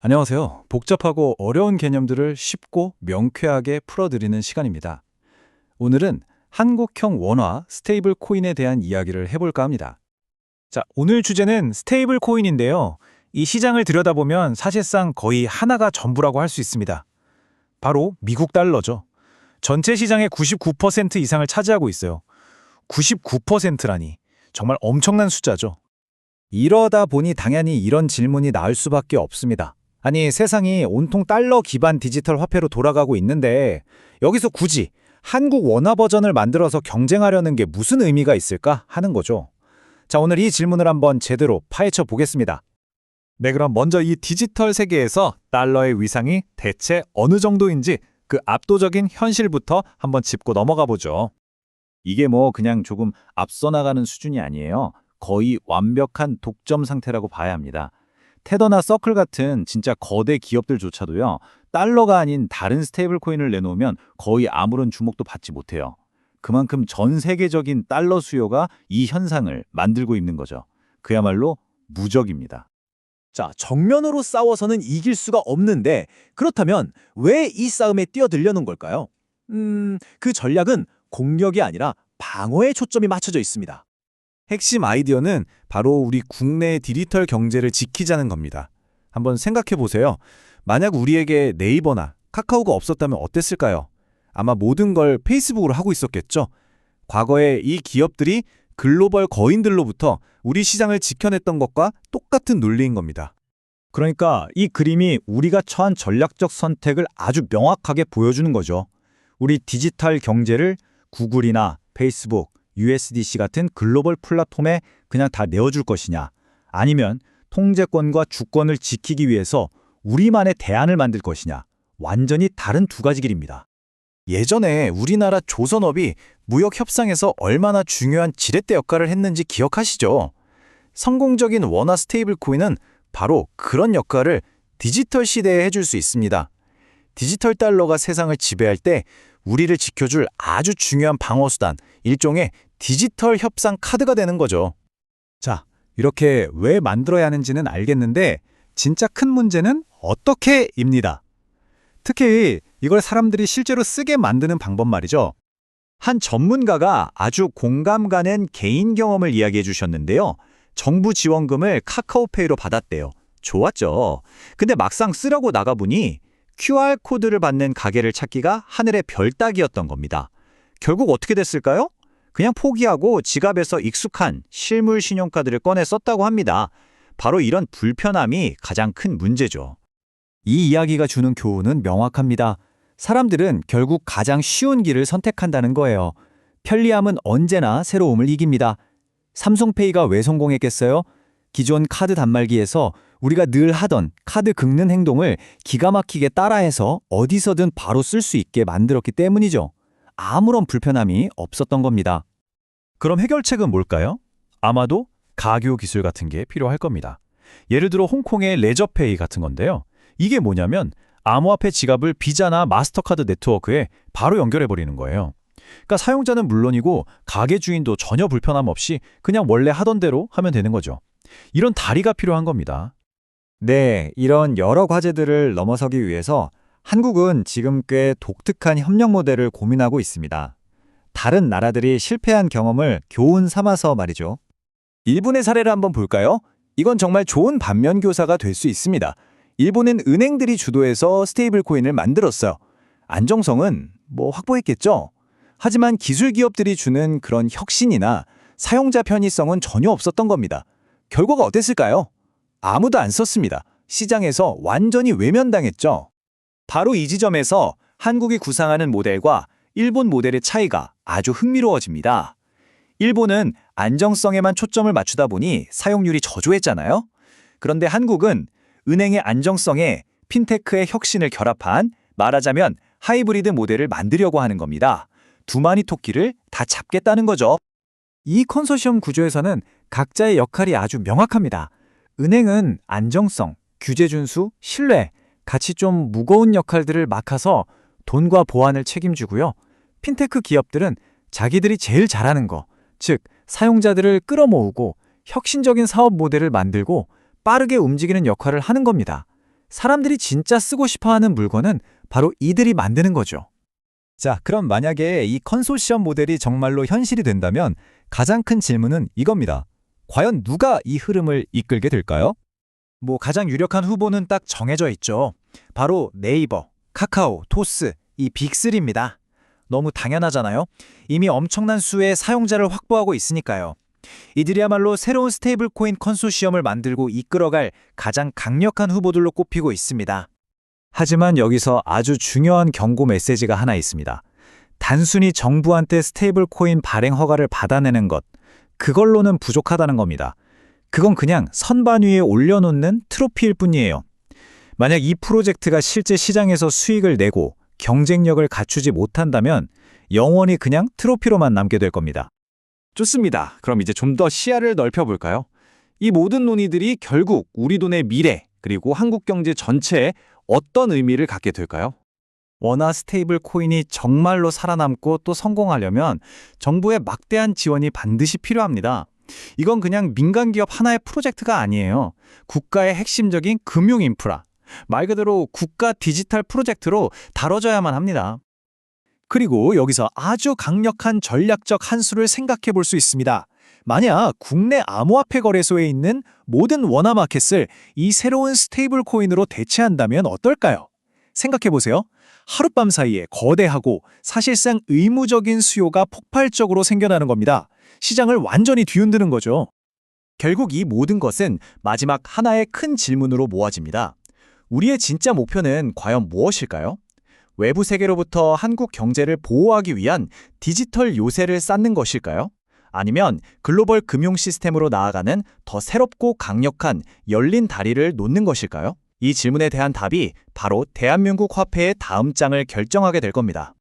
안녕하세요. 복잡하고 어려운 개념들을 쉽고 명쾌하게 풀어드리는 시간입니다. 오늘은 한국형 원화 스테이블 코인에 대한 이야기를 해볼까 합니다. 자, 오늘 주제는 스테이블 코인인데요. 이 시장을 들여다보면 사실상 거의 하나가 전부라고 할 수 있습니다. 바로 미국 달러죠. 전체 시장의 99% 이상을 차지하고 있어요. 99%라니 정말 엄청난 숫자죠. 이러다 보니 당연히 이런 질문이 나올 수밖에 없습니다. 아니, 세상이 온통 달러 기반 디지털 화폐로 돌아가고 있는데 여기서 굳이 한국 원화 버전을 만들어서 경쟁하려는 게 무슨 의미가 있을까 하는 거죠. 자, 오늘 이 질문을 한번 제대로 파헤쳐 보겠습니다. 네, 그럼 먼저 이 디지털 세계에서 달러의 위상이 대체 어느 정도인지 그 압도적인 현실부터 한번 짚고 넘어가 보죠. 이게 뭐 그냥 조금 앞서 나가는 수준이 아니에요. 거의 완벽한 독점 상태라고 봐야 합니다. 테더나 서클 같은 진짜 거대 기업들조차도요. 달러가 아닌 다른 스테이블 코인을 내놓으면 거의 아무런 주목도 받지 못해요. 그만큼 전 세계적인 달러 수요가 이 현상을 만들고 있는 거죠. 그야말로 무적입니다. 자, 정면으로 싸워서는 이길 수가 없는데 그렇다면 왜 이 싸움에 뛰어들려는 걸까요? 음, 그 전략은 공격이 아니라 방어에 초점이 맞춰져 있습니다. 핵심 아이디어는 바로 우리 국내의 디지털 경제를 지키자는 겁니다. 한번 생각해 보세요. 만약 우리에게 네이버나 카카오가 없었다면 어땠을까요? 아마 모든 걸 페이스북으로 하고 있었겠죠. 과거에 이 기업들이 글로벌 거인들로부터 우리 시장을 지켜냈던 것과 똑같은 논리인 겁니다. 그러니까 이 그림이 우리가 처한 전략적 선택을 아주 명확하게 보여주는 거죠. 우리 디지털 경제를 구글이나 페이스북, USDC 같은 글로벌 플랫폼에 그냥 다 내어줄 것이냐, 아니면 통제권과 주권을 지키기 위해서 우리만의 대안을 만들 것이냐, 완전히 다른 두 가지 길입니다. 예전에 우리나라 조선업이 무역 협상에서 얼마나 중요한 지렛대 역할을 했는지 기억하시죠? 성공적인 원화 스테이블 코인은 바로 그런 역할을 디지털 시대에 해줄 수 있습니다. 디지털 달러가 세상을 지배할 때 우리를 지켜줄 아주 중요한 방어수단, 일종의 디지털 협상 카드가 되는 거죠. 자, 이렇게 왜 만들어야 하는지는 알겠는데 진짜 큰 문제는 어떻게입니다. 특히 이걸 사람들이 실제로 쓰게 만드는 방법 말이죠. 한 전문가가 아주 공감 가는 개인 경험을 이야기해 주셨는데요. 정부 지원금을 카카오페이로 받았대요. 좋았죠. 근데 막상 쓰려고 나가보니 QR코드를 받는 가게를 찾기가 하늘의 별 따기였던 겁니다. 결국 어떻게 됐을까요? 그냥 포기하고 지갑에서 익숙한 실물 신용카드를 꺼내 썼다고 합니다. 바로 이런 불편함이 가장 큰 문제죠. 이 이야기가 주는 교훈은 명확합니다. 사람들은 결국 가장 쉬운 길을 선택한다는 거예요. 편리함은 언제나 새로움을 이깁니다. 삼성페이가 왜 성공했겠어요? 기존 카드 단말기에서 우리가 늘 하던 카드 긁는 행동을 기가 막히게 따라해서 어디서든 바로 쓸 수 있게 만들었기 때문이죠. 아무런 불편함이 없었던 겁니다. 그럼 해결책은 뭘까요? 아마도 가교 기술 같은 게 필요할 겁니다. 예를 들어 홍콩의 레저페이 같은 건데요. 이게 뭐냐면 암호화폐 지갑을 비자나 마스터카드 네트워크에 바로 연결해 버리는 거예요. 그러니까 사용자는 물론이고 가게 주인도 전혀 불편함 없이 그냥 원래 하던 대로 하면 되는 거죠. 이런 다리가 필요한 겁니다. 네, 이런 여러 과제들을 넘어서기 위해서 한국은 지금 꽤 독특한 협력 모델을 고민하고 있습니다. 다른 나라들이 실패한 경험을 교훈 삼아서 말이죠. 일본의 사례를 한번 볼까요? 이건 정말 좋은 반면 교사가 될 수 있습니다. 일본은 은행들이 주도해서 스테이블 코인을 만들었어요. 안정성은 뭐 확보했겠죠. 하지만 기술 기업들이 주는 그런 혁신이나 사용자 편의성은 전혀 없었던 겁니다. 결과가 어땠을까요? 아무도 안 썼습니다. 시장에서 완전히 외면당했죠. 바로 이 지점에서 한국이 구상하는 모델과 일본 모델의 차이가 아주 흥미로워집니다. 일본은 안정성에만 초점을 맞추다 보니 사용률이 저조했잖아요. 그런데 한국은 은행의 안정성에 핀테크의 혁신을 결합한 말하자면 하이브리드 모델을 만들려고 하는 겁니다. 두 마리 토끼를 다 잡겠다는 거죠. 이 컨소시엄 구조에서는 각자의 역할이 아주 명확합니다. 은행은 안정성, 규제 준수, 신뢰, 같이 좀 무거운 역할들을 맡아서 돈과 보안을 책임지고요. 핀테크 기업들은 자기들이 제일 잘하는 거, 즉 사용자들을 끌어모으고 혁신적인 사업 모델을 만들고 빠르게 움직이는 역할을 하는 겁니다. 사람들이 진짜 쓰고 싶어 하는 물건은 바로 이들이 만드는 거죠. 자, 그럼 만약에 이 컨소시엄 모델이 정말로 현실이 된다면 가장 큰 질문은 이겁니다. 과연 누가 이 흐름을 이끌게 될까요? 뭐 가장 유력한 후보는 딱 정해져 있죠. 바로 네이버, 카카오, 토스, 이 빅3입니다. 너무 당연하잖아요. 이미 엄청난 수의 사용자를 확보하고 있으니까요. 이들이야말로 새로운 스테이블 코인 컨소시엄을 만들고 이끌어갈 가장 강력한 후보들로 꼽히고 있습니다. 하지만 여기서 아주 중요한 경고 메시지가 하나 있습니다. 단순히 정부한테 스테이블 코인 발행 허가를 받아내는 것, 그걸로는 부족하다는 겁니다. 그건 그냥 선반 위에 올려놓는 트로피일 뿐이에요. 만약 이 프로젝트가 실제 시장에서 수익을 내고 경쟁력을 갖추지 못한다면 영원히 그냥 트로피로만 남게 될 겁니다. 좋습니다. 그럼 이제 좀 더 시야를 넓혀볼까요? 이 모든 논의들이 결국 우리 돈의 미래 그리고 한국 경제 전체에 어떤 의미를 갖게 될까요? 원화 스테이블 코인이 정말로 살아남고 또 성공하려면 정부의 막대한 지원이 반드시 필요합니다. 이건 그냥 민간 기업 하나의 프로젝트가 아니에요. 국가의 핵심적인 금융 인프라, 말 그대로 국가 디지털 프로젝트로 다뤄져야만 합니다. 그리고 여기서 아주 강력한 전략적 한 수를 생각해 볼 수 있습니다. 만약 국내 암호화폐 거래소에 있는 모든 원화 마켓을 이 새로운 스테이블 코인으로 대체한다면 어떨까요? 생각해 보세요. 하룻밤 사이에 거대하고 사실상 의무적인 수요가 폭발적으로 생겨나는 겁니다. 시장을 완전히 뒤흔드는 거죠. 결국 이 모든 것은 마지막 하나의 큰 질문으로 모아집니다. 우리의 진짜 목표는 과연 무엇일까요? 외부 세계로부터 한국 경제를 보호하기 위한 디지털 요새를 쌓는 것일까요? 아니면 글로벌 금융 시스템으로 나아가는 더 새롭고 강력한 열린 다리를 놓는 것일까요? 이 질문에 대한 답이 바로 대한민국 화폐의 다음 장을 결정하게 될 겁니다.